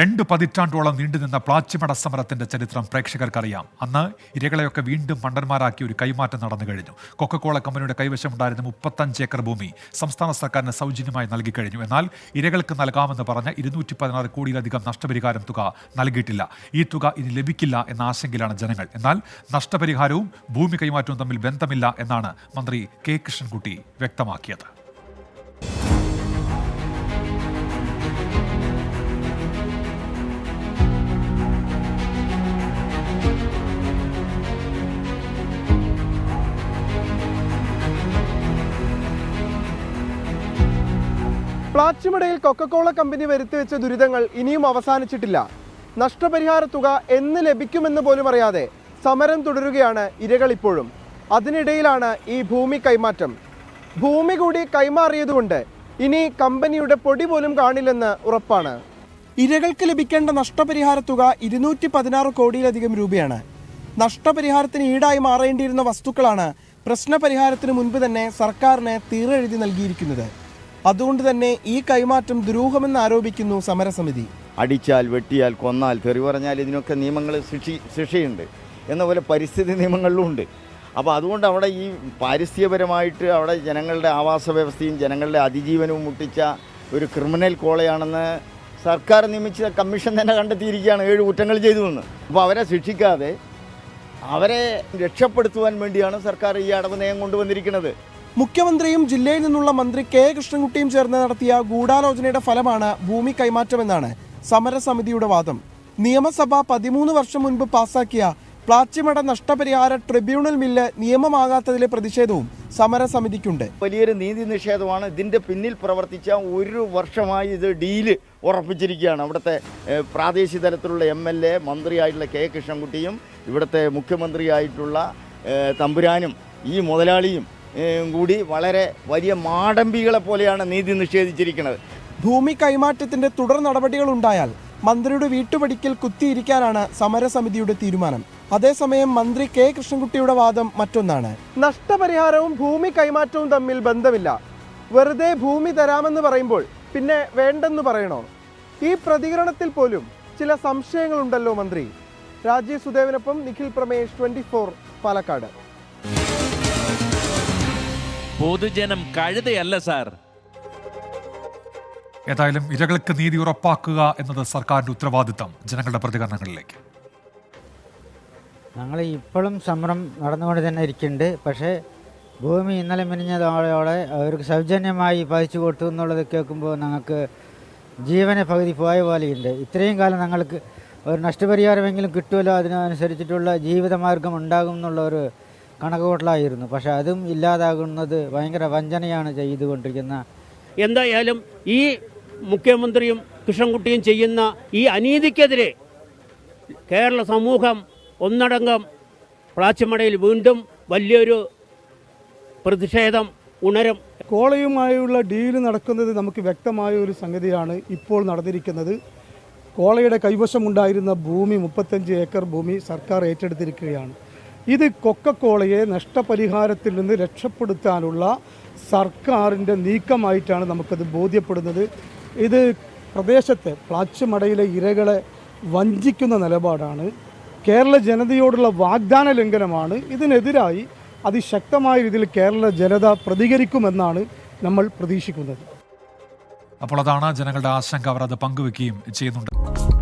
രണ്ട് പതിറ്റാണ്ടോളം നീണ്ടുനിന്ന പ്ലാച്ചിമട സമരത്തിന്റെ ചരിത്രം പ്രേക്ഷകർക്കറിയാം. അന്ന് ഇരകളെയൊക്കെ വീണ്ടും മണ്ടന്മാരാക്കി ഒരു കൈമാറ്റം നടന്നു കഴിഞ്ഞു. കൊക്കക്കോള കമ്പനിയുടെ കൈവശമുണ്ടായിരുന്ന മുപ്പത്തഞ്ച് ഏക്കർ ഭൂമി സംസ്ഥാന സർക്കാരിന് സൗജന്യമായി നൽകി കഴിഞ്ഞു. എന്നാൽ ഇരകൾക്ക് നൽകാമെന്ന് പറഞ്ഞ ഇരുന്നൂറ്റി പതിനാറ് കോടിയിലധികം നഷ്ടപരിഹാരം തുക നൽകിയിട്ടില്ല. ഈ തുക ഇനി ലഭിക്കില്ല എന്ന ആശങ്കയിലാണ് ജനങ്ങൾ. എന്നാൽ നഷ്ടപരിഹാരവും ഭൂമി കൈമാറ്റവും തമ്മിൽ ബന്ധമില്ല എന്നാണ് മന്ത്രി കെ കൃഷ്ണൻകുട്ടി വ്യക്തമാക്കിയത്. പ്ലാച്ചിമടയിൽ കൊക്കക്കോള കമ്പനി വരുത്തിവെച്ച ദുരിതങ്ങൾ ഇനിയും അവസാനിച്ചിട്ടില്ല. നഷ്ടപരിഹാര തുക എന്ന് ലഭിക്കുമെന്ന് പോലും അറിയാതെ സമരം തുടരുകയാണ് ഇരകൾ ഇപ്പോഴും. അതിനിടയിലാണ് ഈ ഭൂമി കൈമാറ്റം. ഭൂമി കൂടി കൈമാറിയതുകൊണ്ട് ഇനി കമ്പനിയുടെ പൊടി പോലും കാണില്ലെന്ന് ഉറപ്പാണ്. ഇരകൾക്ക് ലഭിക്കേണ്ട നഷ്ടപരിഹാര തുക ഇരുന്നൂറ്റി പതിനാറ് കോടിയിലധികം രൂപയാണ്. നഷ്ടപരിഹാരത്തിന് ഈടായി മാറേണ്ടിയിരുന്ന വസ്തുക്കളാണ് പ്രശ്നപരിഹാരത്തിന് മുൻപ് തന്നെ സർക്കാരിന് തീരെഴുതി നൽകിയിരിക്കുന്നത്. അതുകൊണ്ട് തന്നെ ഈ കൈമാറ്റം ദുരൂഹമെന്ന് ആരോപിക്കുന്നു സമരസമിതി. അടിച്ചാൽ വെട്ടിയാൽ കൊന്നാൽ തെറി പറഞ്ഞാൽ ഇതിനൊക്കെ നിയമങ്ങൾ ശിക്ഷി ശിക്ഷയുണ്ട്. എന്നപോലെ പരിസ്ഥിതി നിയമങ്ങളിലും ഉണ്ട്. അപ്പോൾ അതുകൊണ്ട് അവിടെ ഈ പാരിസ്ഥിതികപരമായിട്ട് അവിടെ ജനങ്ങളുടെ ആവാസ വ്യവസ്ഥയും ജനങ്ങളുടെ അതിജീവനവും മുട്ടിച്ച ഒരു ക്രിമിനൽ കോളയാണെന്ന് സർക്കാർ നിയമിച്ച കമ്മീഷൻ തന്നെ കണ്ടെത്തിയിരിക്കുകയാണ്. ഏഴ് കുറ്റങ്ങൾ ചെയ്തു എന്ന്. അപ്പോൾ അവരെ ശിക്ഷിക്കാതെ അവരെ രക്ഷപ്പെടുത്തുവാൻ വേണ്ടിയാണ് സർക്കാർ ഈ അടവ് നയം കൊണ്ടുവന്നിരിക്കുന്നത്. മുഖ്യമന്ത്രിയും ജില്ലയിൽ നിന്നുള്ള മന്ത്രി കെ കൃഷ്ണൻകുട്ടിയും ചേർന്ന് നടത്തിയ ഗൂഢാലോചനയുടെ ഫലമാണ് ഭൂമി കൈമാറ്റമെന്നാണ് സമരസമിതിയുടെ വാദം. നിയമസഭ പതിമൂന്ന് വർഷം മുൻപ് പാസാക്കിയ പ്ലാച്ചിമട നഷ്ടപരിഹാര ട്രിബ്യൂണൽ മില്ല് നിയമമാകാത്തതിലെ പ്രതിഷേധവും സമരസമിതിക്കുണ്ട്. വലിയൊരു നീതി നിഷേധമാണ്. ഇതിന്റെ പിന്നിൽ പ്രവർത്തിച്ച ഒരു വർഷമായി ഇത് ഡീൽ ഉറപ്പിച്ചിരിക്കുകയാണ്. അവിടുത്തെ പ്രാദേശിക തലത്തിലുള്ള എം എൽ എ മന്ത്രിയായിട്ടുള്ള കെ കൃഷ്ണൻകുട്ടിയും ഇവിടുത്തെ മുഖ്യമന്ത്രിയായിട്ടുള്ള തമ്പുരാനും ഈ മുതലാളിയും കൂടി വളരെ വലിയ മാടമ്പികളെ പോലെയാണ് നീതി നിഷേധിച്ചിരിക്കുന്നത്. ഭൂമി കൈമാറ്റത്തിന്റെ തുടർ നടപടികൾ ഉണ്ടായാൽ മന്ത്രിയുടെ വീട്ടുപടിക്കൽ കുത്തിയിരിക്കാനാണ് സമരസമിതിയുടെ തീരുമാനം. അതേസമയം മന്ത്രി കെ കൃഷ്ണൻകുട്ടിയുടെ വാദം മറ്റൊന്നാണ്. നഷ്ടപരിഹാരവും ഭൂമി കൈമാറ്റവും തമ്മിൽ ബന്ധമില്ല. വെറുതെ ഭൂമി തരാമെന്ന് പറയുമ്പോൾ പിന്നെ വേണ്ടെന്ന് പറയണോ? ഈ പ്രതികരണത്തിൽ പോലും ചില സംശയങ്ങളുണ്ടല്ലോ മന്ത്രി. രാജീവ് സുദേവിനൊപ്പം നിഖിൽ പ്രമേഷ് ട്വന്റി പാലക്കാട്. പൊതുജനം കഴുതയല്ല സാർ. ഏതായാലും ഇരകൾക്ക് നീതി ഉറപ്പാക്കുക എന്നത് സർക്കാരിന്റെ ഉത്തരവാദിത്തം ജനങ്ങളുടെ പ്രതികരണങ്ങളിലേക്ക്. ഞങ്ങൾ ഇപ്പോഴും സമരം നടന്നുകൊണ്ട് തന്നെ ഇരിക്കുന്നുണ്ട്. പക്ഷേ ഭൂമി ഇന്നലെ മിനിഞ്ഞതോടെ അവർക്ക് സൗജന്യമായി പതിച്ചു കൊടുത്തു എന്നുള്ളത് കേൾക്കുമ്പോൾ ഞങ്ങൾക്ക് ജീവനെ പകുതി പോയ പോലെയുണ്ട്. ഇത്രയും കാലം ഞങ്ങൾക്ക് ഒരു നഷ്ടപരിഹാരമെങ്കിലും കിട്ടുമല്ലോ? അതിനനുസരിച്ചിട്ടുള്ള ജീവിതമാർഗം ഉണ്ടാകും എന്നുള്ള ഒരു കണക്കുകൂട്ടലായിരുന്നു. പക്ഷേ അതും ഇല്ലാതാകുന്നത് ഭയങ്കര വഞ്ചനയാണ് ചെയ്തുകൊണ്ടിരിക്കുന്ന എന്തായാലും ഈ മുഖ്യമന്ത്രിയും കൃഷ്ണൻകുട്ടിയും ചെയ്യുന്ന ഈ അനീതിക്കെതിരെ കേരള സമൂഹം ഒന്നടങ്കം പ്ലാച്ചിമടയിൽ വീണ്ടും വലിയൊരു പ്രതിഷേധം ഉണരും. കോളയുമായുള്ള ഡീൽ നടക്കുന്നത് നമുക്ക് വ്യക്തമായ ഒരു സംഗതിയാണ് ഇപ്പോൾ നടന്നിരിക്കുന്നത്. കോളയുടെ കൈവശമുണ്ടായിരുന്ന ഭൂമി മുപ്പത്തഞ്ച് ഏക്കർ ഭൂമി സർക്കാർ ഏറ്റെടുത്തിരിക്കുകയാണ്. ഇത് കൊക്കക്കോളയെ നഷ്ടപരിഹാരത്തിൽ നിന്ന് രക്ഷപ്പെടുത്താനുള്ള സർക്കാരിന്റെ നീക്കമായിട്ടാണ് നമുക്കത് ബോധ്യപ്പെടുന്നത്. ഇത് പ്രദേശത്തെ പ്ലാച്ചുമടയിലെ ഇരകളെ വഞ്ചിക്കുന്ന നിലപാടാണ്. കേരള ജനതയോടുള്ള വാഗ്ദാന ലംഘനമാണ്. ഇതിനെതിരായി അതിശക്തമായ രീതിയിൽ കേരള ജനത പ്രതികരിക്കുമെന്നാണ് നമ്മൾ പ്രതീക്ഷിക്കുന്നത്. അപ്പോൾ അതാണ് ജനങ്ങളുടെ ആശങ്ക. അവർ അത് പങ്കുവെക്കുകയും ചെയ്യുന്നുണ്ട്.